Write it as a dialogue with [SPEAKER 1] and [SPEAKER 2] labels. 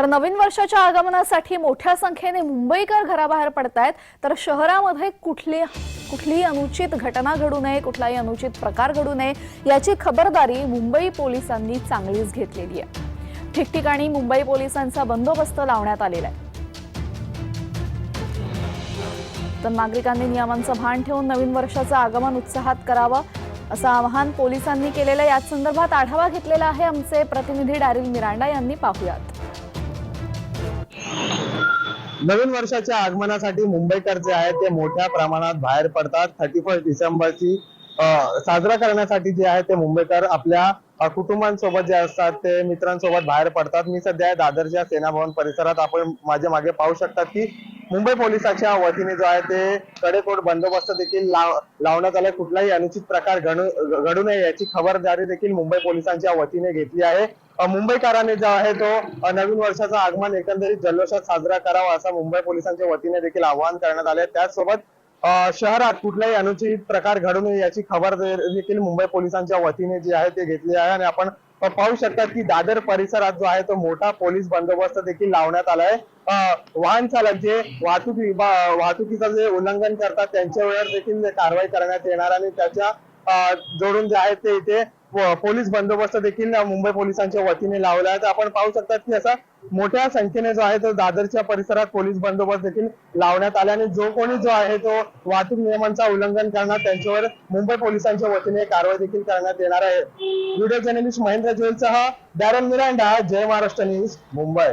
[SPEAKER 1] तर नवीन वर्षाच्या आगमनासाठी मोठ्या संख्येने मुंबईकर घराबाहेर पडतायत. तर शहरामध्ये कुठली कुठलीही अनुचित घटना घडू नये कुठलाही अनुचित प्रकार घडू नये याची खबरदारी मुंबई पोलिसांनी चांगलीच घेतलेली आहे. ठिकठिकाणी मुंबई पोलिसांचा बंदोबस्त लावण्यात आलेला आहे. तर नागरिकांनी नियमांचं भान ठेवून नवीन वर्षाचं आगमन उत्साहात करावं असं आवाहन पोलिसांनी केलेलं याच संदर्भात आढावा घेतलेला आहे आमचे प्रतिनिधी डॅरिल मिरांडा यांनी. पाहुयात.
[SPEAKER 2] नवीन वर्षाच्या आगमनासाठी मुंबईकर जे आहेत ते मोठ्या प्रमाणात बाहेर पडतात. थर्टी फर्स्ट डिसेंबरची साजरा करण्यासाठी जे आहे ते मुंबईकर आपल्या कुटुंबांसोबत जे असतात ते मित्रांसोबत बाहेर पडतात. मी सध्या दादरच्या सेना भवन परिसरात आपण माझ्या मागे पाहू शकतात की मुंबई पोलिसांच्या वतीने जो आहे ते कडेकोट बंदोबस्त देखील लाव- लावण्यात आलाय. कुठलाही अनुचित प्रकार घडू घडू नये याची खबरदारी देखील मुंबई पोलिसांच्या वतीने घेतली आहे. मुंबईकरांनी जो आहे तो नवीन वर्षाचं आगमन एकंदरीत जल्लोषात साजरा करावा असं मुंबई पोलिसांच्या वतीने देखील आवाहन करण्यात आले त्याचसोबत शहरात कुठलाही अनुचित प्रकार घडू नये याची खबरदारी देखील मुंबई पोलिसांच्या वतीने जी आहे ते घेतली आहे. आणि आपण पाहू शकतात की दादर परिसरात जो आहे तो मोठा पोलीस बंदोबस्त देखील लावण्यात आलाय. वाहन चालक जे वाहतूक विभाग वाहतुकीचं जे उल्लंघन करतात त्यांच्यावर देखील कारवाई करण्यात येणार आणि त्याच्या जोडून जे आहे ते इथे हो, पोलीस बंदोबस्त देखील मुंबई पोलिसांच्या वतीने लावला आहे. तर आपण पाहू शकतात की असा मोठ्या संख्येने जो आहे तो दादरच्या परिसरात पोलीस बंदोबस्त देखील लावण्यात आला आणि जो कोणी जो आहे तो वाहतूक नियमांचा उल्लंघन करणार त्यांच्यावर मुंबई पोलिसांच्या वतीने कारवाई देखील करण्यात येणार आहे. व्हिडिओ जर्नलिस्ट महेंद्र जोईलसह डॅरल मिरांडा जय महाराष्ट्र न्यूज मुंबई.